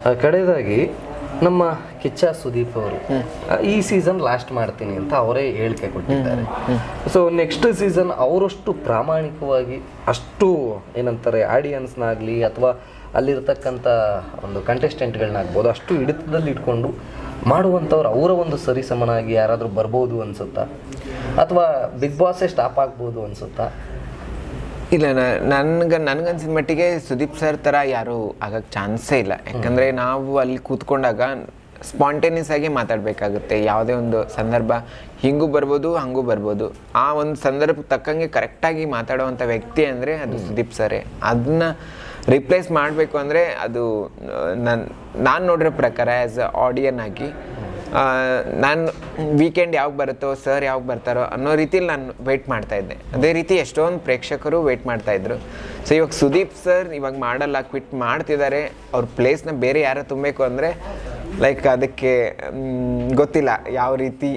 ಕಡೆಯದಾಗಿ ನಮ್ಮ ಕಿಚ್ಚ ಸುದೀಪ್ ಅವರು ಈ ಸೀಸನ್ ಲಾಸ್ಟ್ ಮಾಡ್ತೀನಿ ಅಂತ ಅವರೇ ಹೇಳಿಕೆ ಕೊಟ್ಟಿದ್ದಾರೆ. ಸೊ ನೆಕ್ಸ್ಟ್ ಸೀಸನ್ ಅವರಷ್ಟು ಪ್ರಾಮಾಣಿಕವಾಗಿ ಅಷ್ಟು ಏನಂತಾರೆ ಆಡಿಯನ್ಸ್ನಾಗಲಿ ಅಥವಾ ಅಲ್ಲಿರ್ತಕ್ಕಂಥ ಒಂದು ಕಂಟೆಸ್ಟೆಂಟ್ಗಳನ್ನಾಗ್ಬೋದು ಅಷ್ಟು ಹಿಡಿತದಲ್ಲಿ ಇಟ್ಕೊಂಡು ಮಾಡುವಂಥವ್ರು ಅವರ ಒಂದು ಸರಿಸಮನಾಗಿ ಯಾರಾದರೂ ಬರ್ಬೋದು ಅನ್ಸುತ್ತಾ? ಅಥವಾ ಬಿಗ್ ಬಾಸೇ ಸ್ಟಾಪ್ ಆಗ್ಬೋದು ಅನ್ಸುತ್ತಾ? ಇಲ್ಲ ನನ್ಗೆ ನನ್ಗನ್ಸಿದ ಮಟ್ಟಿಗೆ ಸುದೀಪ್ ಸರ್ ಥರ ಯಾರು ಆಗಕ್ಕೆ ಚಾನ್ಸೇ ಇಲ್ಲ. ಯಾಕಂದರೆ ನಾವು ಅಲ್ಲಿ ಕೂತ್ಕೊಂಡಾಗ ಸ್ಪಾಂಟೇನಿಯಸ್ ಆಗಿ ಮಾತಾಡಬೇಕಾಗುತ್ತೆ. ಯಾವುದೇ ಒಂದು ಸಂದರ್ಭ ಹಿಂಗೂ ಬರ್ಬೋದು ಹಂಗೂ ಬರ್ಬೋದು. ಆ ಒಂದು ಸಂದರ್ಭ ತಕ್ಕಂಗೆ ಕರೆಕ್ಟಾಗಿ ಮಾತಾಡುವಂಥ ವ್ಯಕ್ತಿ ಅಂದರೆ ಅದು ಸುದೀಪ್ ಸರೇ. ಅದನ್ನ ರಿಪ್ಲೇಸ್ ಮಾಡಬೇಕು ಅಂದರೆ ಅದು ನನ್ನ ನಾನು ನೋಡಿರೋ ಪ್ರಕಾರ ಆ್ಯಸ್ ಅ ಆಡಿಯನ್ ಆಗಿ ನಾನು ವೀಕೆಂಡ್ ಯಾವಾಗ ಬರುತ್ತೋ ಸರ್ ಯಾವಾಗ ಬರ್ತಾರೋ ಅನ್ನೋ ರೀತಿಲಿ ನಾನು ವೆಯ್ಟ್ ಮಾಡ್ತಾ ಇದ್ದೆ. ಅದೇ ರೀತಿ ಎಷ್ಟೊಂದು ಪ್ರೇಕ್ಷಕರು ವೆಯ್ಟ್ ಮಾಡ್ತಾ ಇದ್ರು. ಸೊ ಇವಾಗ ಸುದೀಪ್ ಸರ್ ಇವಾಗ ಮಾಡಲ್ಲ ಕ್ವಿಟ್ ಮಾಡ್ತಿದ್ದಾರೆ ಅವ್ರ ಪ್ಲೇಸ್ನ ಬೇರೆ ಯಾರೋ ತುಂಬಬೇಕು ಅಂದರೆ ಲೈಕ್ ಅದಕ್ಕೆ ಗೊತ್ತಿಲ್ಲ ಯಾವ ರೀತಿ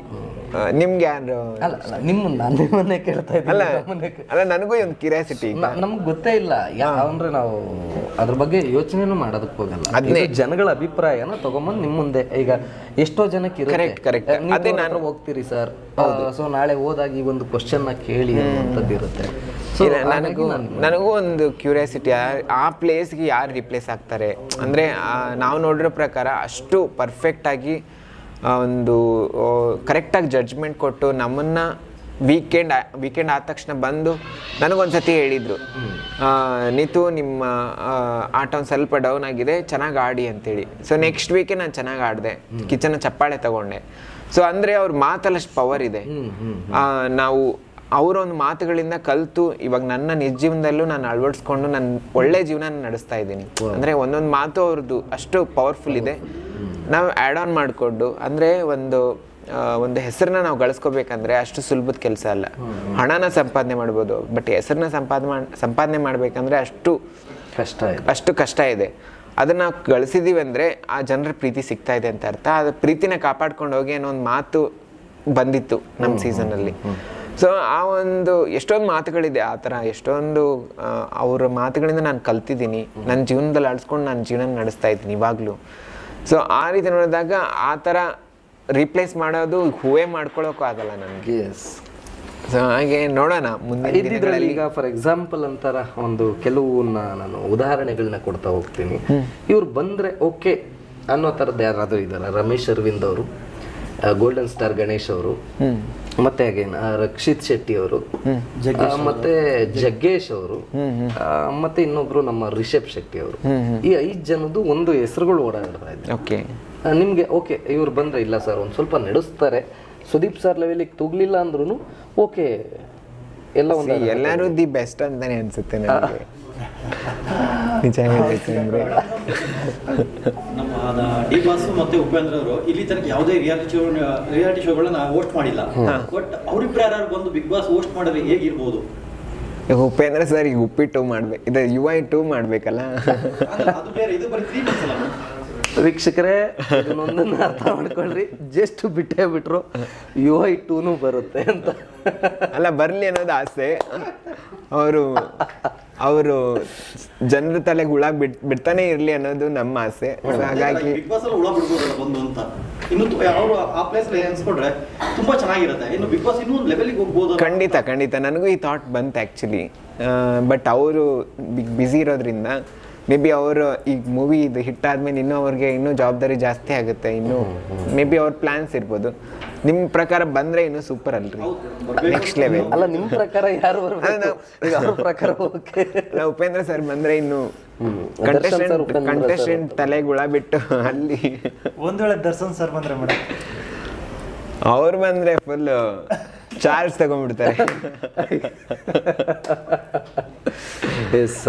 ನಿಮ್ಗೆ ಯಾರು ಅಲ್ಲ ಅಲ್ಲ, ನಿಮ್ಮ ನಾನು ನಿಮ್ಮನ್ನೇ ಕೇಳ್ತಾ ಅಲ್ಲ ಅಲ್ಲ ನನಗೂ ಒಂದು ಕ್ಯೂರಿಯಾಸಿಟಿ ನಮ್ಗೆ ಗೊತ್ತೇ ಇಲ್ಲ. ಯಾವ ಅಂದ್ರೆ ನಾವು ಅದ್ರ ಬಗ್ಗೆ ಯೋಚನೆನೂ ಮಾಡೋದಕ್ಕೆ ಹೋಗಲ್ಲ. ಅದನ್ನೇ ಜನಗಳ ಅಭಿಪ್ರಾಯನ ತಗೊಂಬಂದು ನಿಮ್ಮ ಮುಂದೆ. ಈಗ ಎಷ್ಟೋ ಜನಕ್ಕೆ ಕರೆಕ್ಟ್ ಕರೆಕ್ಟ್ ಅದೇ ನಾನು- ಹೋಗ್ತೀರಿ ಸರ್. ಸೊ ನಾಳೆ ಹೋದಾಗ ಈ ಒಂದು ಕ್ವಶನ್ನ ಕೇಳಿ ಅಂತದ್ದಿರುತ್ತೆ ಇರುತ್ತೆ. ನನಗೂ ನನಗೂ ಒಂದು ಕ್ಯೂರಿಯಾಸಿಟಿ ಆ ಪ್ಲೇಸ್ಗೆ ಯಾರು ರಿಪ್ಲೇಸ್ ಆಗ್ತಾರೆ? ಅಂದರೆ ನಾವು ನೋಡಿರೋ ಪ್ರಕಾರ ಅಷ್ಟು ಪರ್ಫೆಕ್ಟಾಗಿ ಒಂದು ಕರೆಕ್ಟಾಗಿ ಜಡ್ಜ್ಮೆಂಟ್ ಕೊಟ್ಟು ನಮ್ಮನ್ನು ವೀಕೆಂಡ್ ವೀಕೆಂಡ್ ಆದ ತಕ್ಷಣ ಬಂದು ನನಗೊಂದ್ಸತಿ ಹೇಳಿದರು. ನೀತು ನಿಮ್ಮ ಆಟ ಒಂದು ಸ್ವಲ್ಪ ಡೌನ್ ಆಗಿದೆ ಚೆನ್ನಾಗಿ ಆಡಿ ಅಂತೇಳಿ. ಸೊ ನೆಕ್ಸ್ಟ್ ವೀಕೆ ನಾನು ಚೆನ್ನಾಗಿ ಆಡಿದೆ. ಕಿಚನ್ ಚಪ್ಪಾಳೆ ತಗೊಂಡೆ. ಸೊ ಅಂದರೆ ಅವ್ರ ಮಾತಲ್ಲಷ್ಟು ಪವರ್ ಇದೆ. ನಾವು ಅವರೊಂದು ಮಾತುಗಳಿಂದ ಕಲ್ತು ಇವಾಗ ನನ್ನ ನಿಜ ಜೀವನದಲ್ಲೂ ನಾನು ಅಳವಡಿಸ್ಕೊಂಡು ನಾನು ಒಳ್ಳೆ ಜೀವನ ನಡೆಸ್ತಾ ಇದ್ದೀನಿ. ಅಂದರೆ ಒಂದೊಂದು ಮಾತು ಅವ್ರದ್ದು ಅಷ್ಟು ಪವರ್ಫುಲ್ ಇದೆ. ನಾವು ಆ್ಯಡ್ ಆನ್ ಮಾಡಿಕೊಂಡು ಅಂದರೆ ಒಂದು ಒಂದು ಹೆಸರನ್ನ ನಾವು ಗಳಿಸ್ಕೋಬೇಕಂದ್ರೆ ಅಷ್ಟು ಸುಲಭದ ಕೆಲಸ ಅಲ್ಲ. ಹಣನ ಸಂಪಾದನೆ ಮಾಡ್ಬೋದು ಬಟ್ ಹೆಸರನ್ನ ಸಂಪಾದನೆ ಮಾಡ್ ಸಂಪಾದನೆ ಮಾಡಬೇಕಂದ್ರೆ ಅಷ್ಟು ಕಷ್ಟ ಅಷ್ಟು ಕಷ್ಟ ಇದೆ. ಅದನ್ನ ನಾವು ಗಳಿಸಿದೀವಿ ಅಂದರೆ ಆ ಜನರ ಪ್ರೀತಿ ಸಿಗ್ತಾ ಇದೆ ಅಂತ ಅರ್ಥ. ಅದು ಪ್ರೀತಿನ ಕಾಪಾಡ್ಕೊಂಡು ಹೋಗಿ ಅನ್ನೋ ಒಂದು ಮಾತು ಬಂದಿತ್ತು ನಮ್ಮ ಸೀಸನಲ್ಲಿ. ಸೊ ಆ ಒಂದು ಎಷ್ಟೊಂದು ಮಾತುಗಳಿದೆ ಆ ಥರ ಎಷ್ಟೊಂದು ಅವರ ಅವ್ರ ಮಾತುಗಳಿಂದ ನಾನು ಕಲ್ತಿದ್ದೀನಿ. ನನ್ನ ಜೀವನದಲ್ಲಿ ಅಳಿಸ್ಕೊಂಡು ನಾನು ಜೀವನ ನಡೆಸ್ತಾ ಇದ್ದೀನಿ ಇವಾಗಲೂ. ಸೊ ಆ ರೀತಿ ನೋಡಿದಾಗ ಆ ಥರ ರೀಪ್ಲೇಸ್ ಮಾಡೋದು ಹೂವೇ ಮಾಡ್ಕೊಳ್ಳೋಕ್ಕೂ ಆಗಲ್ಲ ನನಗೆ ಎಸ್ ಸೊ ಹಾಗೆ ನೋಡೋಣ ಮುಂದೆ ಇದ್ದಿದ್ರಲ್ಲಿ ಈಗ ಫಾರ್ ಎಕ್ಸಾಂಪಲ್ ಅಂತಾರ ಒಂದು ಕೆಲವನ್ನ ನಾನು ಉದಾಹರಣೆಗಳನ್ನ ಕೊಡ್ತಾ ಹೋಗ್ತೀನಿ. ಇವ್ರು ಬಂದ್ರೆ ಓಕೆ ಅನ್ನೋ ಥರದ್ದು ಯಾರಾದರೂ ಇದ್ದಾರೆ? ರಮೇಶ್ ಅರವಿಂದ್ ಅವರು. ಗೋಲ್ಡನ್ ಸ್ಟಾರ್ ಗಣೇಶ್ ಅವರು. ಮತ್ತೆ ಅಗೇನ್ ರಕ್ಷಿತ್ ಶೆಟ್ಟಿ ಅವರು. ಮತ್ತೆ ಜಗ್ಗೇಶ್ ಅವರು. ಮತ್ತೆ ಇನ್ನೊಬ್ರು ನಮ್ಮ ರಿಷಬ್ ಶೆಟ್ಟಿ ಅವರು. ಈ ಐದು ಜನದ್ದು ಒಂದು ಹೆಸರುಗಳು ಓಡಾಡ್ತಾ ಇದೆ. ನಿಮ್ಗೆ ಓಕೆ ಇವ್ರು ಬಂದ್ರೆ ಇಲ್ಲ ಸರ್ ಒಂದ್ ಸ್ವಲ್ಪ ನಡೆಸ್ತಾರೆ. ಸುದೀಪ್ ಸರ್ ಲೆವೆಲಿಗೆ ತೂಗ್ಲಿಲ್ಲ ಅಂದ್ರೂ ಓಕೆ ಎಲ್ಲ ಒಂದು ಎಲ್ಲರೂ ದಿ ಬೆಸ್ಟ್ ಅಂತಾನೆ ಅನ್ಸುತ್ತೆ ನನಗೆ. ನಿಜ ಹೇಳ್ಬೇಕಂದ್ರೆ ನಮ್ಮ ಡಿ ಬಾಸು ಮತ್ತೆ ಉಪೇಂದ್ರ ಅವರು ಇಲ್ಲಿ ತನಕ ಯಾವುದೇ ರಿಯಾಲಿಟಿ ಶೋ ರಿಯಾಲಿಟಿ ಶೋಗಳನ್ನ ಹೋಸ್ಟ್ ಮಾಡಿಲ್ಲ. ಬಟ್ ಅವರಿಬ್ಬರು ಯಾರು ಬಂದು ಬಿಗ್ ಬಾಸ್ ಹೋಸ್ಟ್ ಮಾಡಿದ್ರೆ ಹೇಗಿರ್ಬೋದು? ಈಗ ಉಪೇಂದ್ರ ಸರ್ ಈಗ ಉಪ್ಪಿಟ್ಟು ಮಾಡ್ಬೇಕು ಇದು ಯು ಐ ಟೂ ಮಾಡ್ಬೇಕಲ್ಲ? ಅದು ಬೇರೆ ಇದು ಬರೀ ತ್ರೀ ಮಂತ್ಸ್ ಅಲ್ಲ. ವೀಕ್ಷಕರೇ ಇದನ್ನೊಂದನ್ನು ಅರ್ಥ ಮಾಡ್ಕೊಳ್ರಿ. ಜಸ್ಟ್ ಬಿಟ್ಟೇ ಬಿಟ್ರು ಯು ಐ ಟೂನು ಬರುತ್ತೆ ಅಂತ. ಅಲ್ಲ ಬರಲಿ ಅನ್ನೋದು ಆಸೆ. ಅವರು ಅವರು ಜನರ ತಲೆಗೆ ಹುಳ ಬಿಡ್ ಬಿಡ್ತಾನೆ ಇರ್ಲಿ ಅನ್ನೋದು ನಮ್ಮ ಆಸೆ. ಹಾಗಾಗಿ ಬಿಗ್ ಬಾಸ್ ಅಲ್ಲಿ ಹುಳ ಬಿಡ್ಬೋದಲ್ಲ ಬಂದು ಅಂತ. ಇನ್ನು ಅವರು ಆ ಪ್ಲೇಸ್ ಅಲ್ಲಿ ಎನ್ಸ್ಕೊಂಡ್ರೆ ತುಂಬಾ ಚೆನ್ನಾಗಿರುತ್ತೆ. ಇನ್ನು ಬಿಗ್ ಬಾಸ್ ಇನ್ನೂ ಒಂದು ಲೆವೆಲ್ಗೆ ಹೋಗ್ಬೋದು ಖಂಡಿತ ಖಂಡಿತ. ನನಗೂ ಈ ಥಾಟ್ ಬಂತು ಆ್ಯಕ್ಚುಲಿ ಬಟ್ ಅವರು ಬಿಗ್ ಬ್ಯುಸಿ ಇರೋದ್ರಿಂದ ಮೇ ಬಿ ಅವರು ಈಗ ಮೂವಿ ಇದು ಹಿಟ್ ಆದ್ಮೇಲೆ ಇನ್ನೂ ಅವ್ರಿಗೆ ಇನ್ನೂ ಜವಾಬ್ದಾರಿ ಜಾಸ್ತಿ ಆಗುತ್ತೆ ಇನ್ನೂ ಮೇ ಬಿ ಅವ್ರ ಪ್ಲಾನ್ಸ್ ಇರ್ಬೋದು. ನಿಮ್ಮ ಪ್ರಕಾರ ಬಂದ್ರೆ ಇನ್ನು ಸೂಪರ್ ಅಲ್ರಿ? ನೆಕ್ಸ್ಟ್ ಲೆವೆಲ್ ಅಲ್ಲ ನಿಮ್ ಪ್ರಕಾರ ಯಾರು ಬರ್ಬೇಕು? ಈಗ ಅವ್ರ ಪ್ರಕಾರ ಓಕೆ ಉಪೇಂದ್ರ ಸರ್ ಬಂದ್ರೆ ಇನ್ನು sir, ಕಂಟೆಸ್ಟೆಂಟ್ ಕಂಟೆಸ್ಟೆಂಟ್ ತಲೆಗುಳ ಬಿಟ್ಟು ಅಲ್ಲಿ ಒಂದ್ ವೇಳೆ ದರ್ಶನ್ ಸರ್ ಬಂದ್ರೆ ಮೇಡಮ್. ಅವ್ರು ಬಂದ್ರೆ ಫುಲ್ ಚಾರ್ಜ್ ತಗೊಂಡ್ಬಿಡ್ತಾರೆ. ಎಸ್